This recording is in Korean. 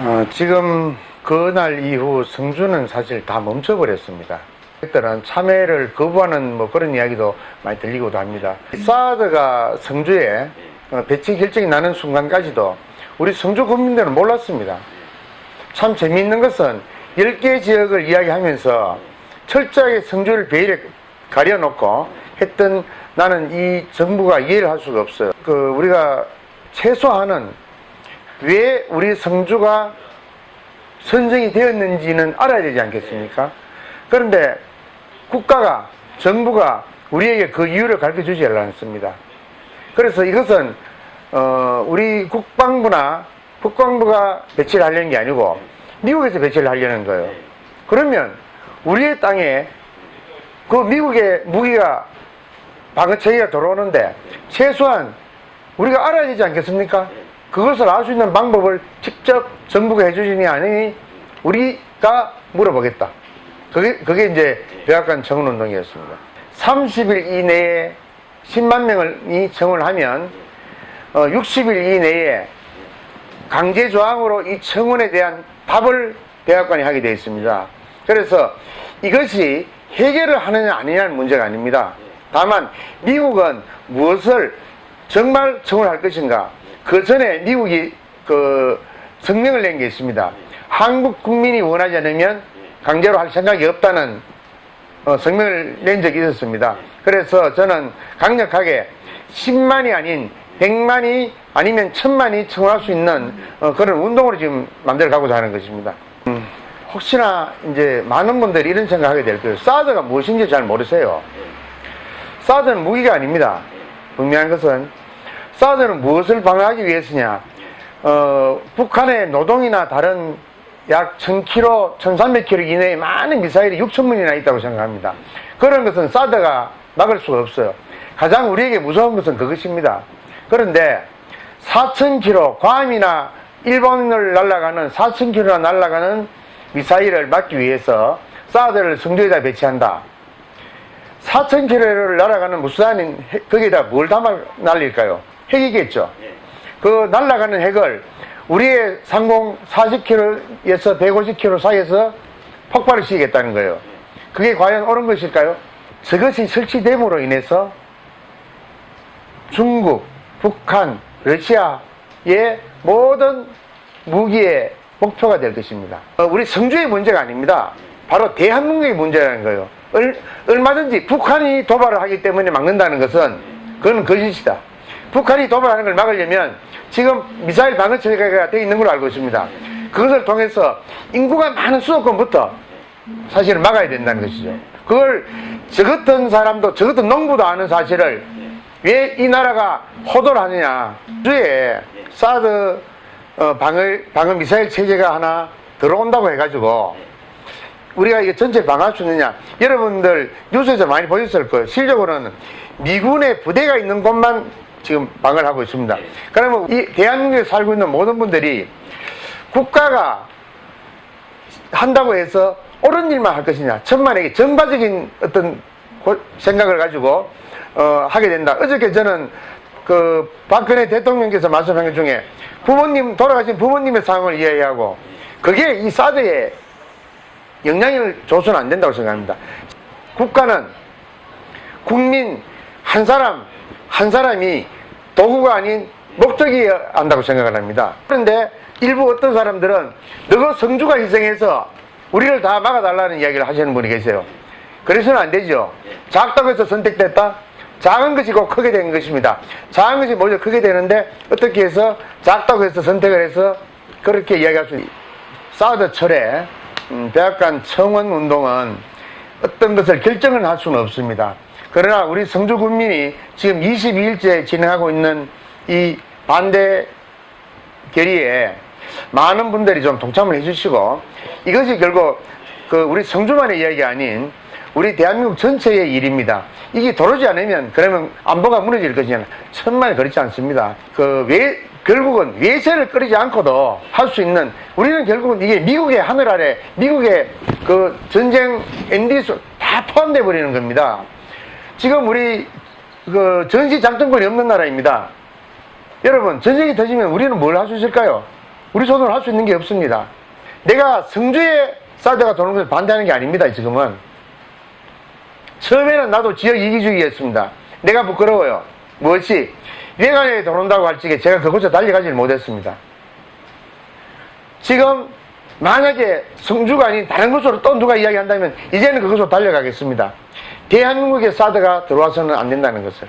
어, 지금 그날 이후 성주는 사실 다 멈춰버렸습니다. 그때는 참여를 거부하는 뭐 그런 이야기도 많이 들리고도 합니다. 사드가 성주에 어, 배치 결정이 나는 순간까지도 우리 성주 국민들은 몰랐습니다. 참 재미있는 것은 10개 지역을 이야기하면서 철저하게 성주를 베일에 가려놓고 했던 나는 이 정부가 이해를 할 수가 없어요. 그 우리가 최소한은 왜 우리 성주가 선정이 되었는지는 알아야 되지 않겠습니까? 그런데 국가가, 정부가 우리에게 그 이유를 가르쳐 주지 않습니다. 그래서 이것은, 어, 우리 국방부나 국방부가 배치를 하려는 게 아니고 미국에서 배치를 하려는 거예요. 그러면 우리의 땅에 그 미국의 무기가 방어체계가 들어오는데 최소한 우리가 알아야 되지 않겠습니까? 그것을 알 수 있는 방법을 직접 정부가 해주시니 아니니 우리가 물어보겠다. 그게, 그게 이제 백악관 청원운동이었습니다. 30일 이내에 10만 명이 청원을 하면 어, 60일 이내에 강제 조항으로 이 청원에 대한 답을 백악관이 하게 되어 있습니다. 그래서 이것이 해결을 하느냐 아니냐는 문제가 아닙니다. 다만 미국은 무엇을 정말 청원할 것인가 그 전에 미국이 그 성명을 낸 게 있습니다. 한국 국민이 원하지 않으면 강제로 할 생각이 없다는 어, 성명을 낸 적이 있었습니다. 그래서 저는 강력하게 10만이 아닌 100만이 아니면 1000만이 청원할 수 있는 어, 그런 운동으로 지금 만들어 가고자 하는 것입니다. 음, 혹시나 이제 많은 분들이 이런 생각하게 될 거예요. 사드가 무엇인지 잘 모르세요. 사드는 무기가 아닙니다. 분명한 것은 사드는 무엇을 방어하기 위해서냐? 어, 북한의 노동이나 다른 약 1000km, 1300km 이내에 많은 미사일이 6000문이나 있다고 생각합니다. 그런 것은 사드가 막을 수가 없어요. 가장 우리에게 무서운 것은 그것입니다. 그런데 4000km, 괌이나 일본을 날아가는 4000km나 날아가는 미사일을 막기 위해서 사드를 성주에다 배치한다. 4,000km를 날아가는 무수단인 핵, 거기에다 뭘 담아 날릴까요? 핵이겠죠. 그 날아가는 핵을 우리의 상공 40km에서 150km 사이에서 폭발을 시키겠다는 거예요. 그게 과연 옳은 것일까요? 저것이 설치됨으로 인해서 중국, 북한, 러시아의 모든 무기의 목표가 될 것입니다. 어, 우리 성주의 문제가 아닙니다. 바로 대한민국의 문제라는 거예요. 얼, 얼마든지 북한이 도발을 하기 때문에 막는다는 것은 그건 거짓이다. 북한이 도발하는 걸 막으려면 지금 미사일 방어 체계가 되어 있는 걸로 알고 있습니다. 그것을 통해서 인구가 많은 수도권부터 사실을 막아야 된다는 것이죠. 그걸 저 같은 사람도 저 같은 농부도 아는 사실을 왜 이 나라가 호도를 하느냐. 주에 사드 어, 방어, 방어 미사일 체제가 하나 들어온다고 해가지고 우리가 이게 전체 방어할 수 있느냐. 여러분들 뉴스에서 많이 보셨을 거예요. 실적으로는 미군의 부대가 있는 곳만 지금 방어를 하고 있습니다. 그러면 이 대한민국에 살고 있는 모든 분들이 국가가 한다고 해서 옳은 일만 할 것이냐. 천만에게 전반적인 어떤 고- 생각을 가지고 어, 하게 된다. 어저께 저는 그 박근혜 대통령께서 말씀한 것 중에 부모님 돌아가신 부모님의 상황을 이야기하고 그게 이 사드에 영향을 줘서는 안 된다고 생각합니다. 국가는 국민 한 사람 한 사람이 도구가 아닌 목적이 한다고 생각을 합니다. 그런데 일부 어떤 사람들은 너가 성주가 희생해서 우리를 다 막아달라는 이야기를 하시는 분이 계세요. 그래서는 안 되죠. 작다고 해서 선택됐다? 작은 것이 꼭 크게 된 것입니다. 작은 것이 먼저 크게 되는데 어떻게 해서 작다고 해서 선택을 해서 그렇게 이야기할 수있 사드 철에 음, 백악관 청원 운동은 어떤 것을 결정을 할 수는 없습니다. 그러나 우리 성주 군민이 지금 22일째 진행하고 있는 이 반대 결의에 많은 분들이 좀 동참을 해주시고 이것이 결국 그 우리 성주만의 이야기 아닌 우리 대한민국 전체의 일입니다. 이게 도르지 않으면 그러면 안보가 무너질 것이냐 천만에 그렇지 않습니다. 그왜 결국은 외세를 끓이지 않고도 할 수 있는 우리는 결국은 이게 미국의 하늘 아래 미국의 그 전쟁 엔디스 다 포함돼 버리는 겁니다. 지금 우리 그 전시 작전권이 없는 나라입니다. 여러분 전쟁이 터지면 우리는 뭘 할 수 있을까요? 우리 손으로 할 수 있는 게 없습니다. 내가 성주에 사드가 도는 것을 반대하는 게 아닙니다, 지금은. 처음에는 나도 지역 이기주의였습니다. 내가 부끄러워요. 무엇이? 외관에 도는다고 할 적에 제가 그곳에 달려가지를 못했습니다. 지금 만약에 성주가 아닌 다른 곳으로 또 누가 이야기한다면 이제는 그곳으로 달려가겠습니다. 대한민국의 사드가 들어와서는 안 된다는 것을.